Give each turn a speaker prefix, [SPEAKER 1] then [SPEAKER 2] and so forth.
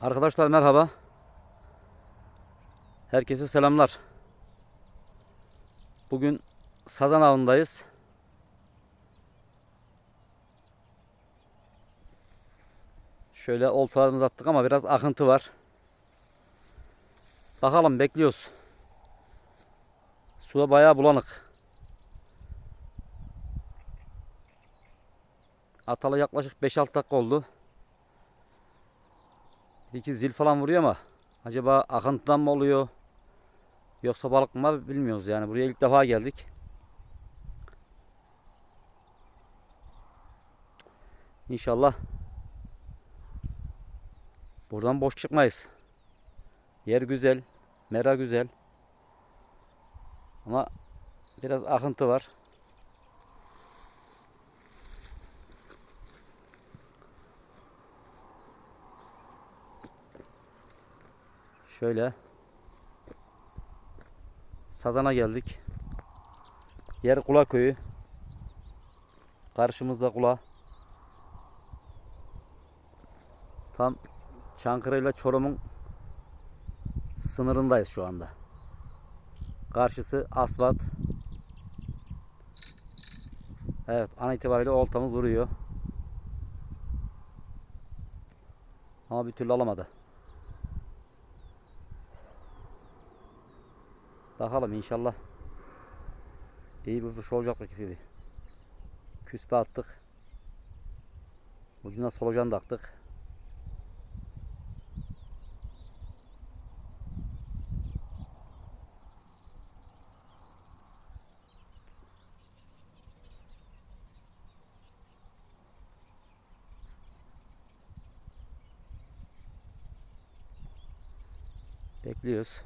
[SPEAKER 1] Arkadaşlar merhaba. Herkese selamlar. Bugün Sazan avındayız. Şöyle oltalarımızı attık ama biraz akıntı var. Bakalım bekliyoruz. Suda bayağı bulanık. Atalı yaklaşık 5-6 dakika oldu. İki zil falan vuruyor ama acaba akıntıdan mı oluyor? Yoksa balık mı bilmiyoruz yani. Buraya ilk defa geldik. İnşallah buradan boş çıkmayız. Yer güzel, mera güzel. Ama biraz akıntı var. Şöyle Sazan'a geldik. Yer Kula köyü. Karşımızda Kula. Tam Çankırı ile Çorum'un sınırındayız şu anda. Karşısı asfalt. Evet an itibariyle oltamız vuruyor. Ama bir türlü alamadı. Bakalım inşallah iyi bir vuruş olacak belki bir. Küspe attık. Ucuna solucan da attık. Bekliyoruz.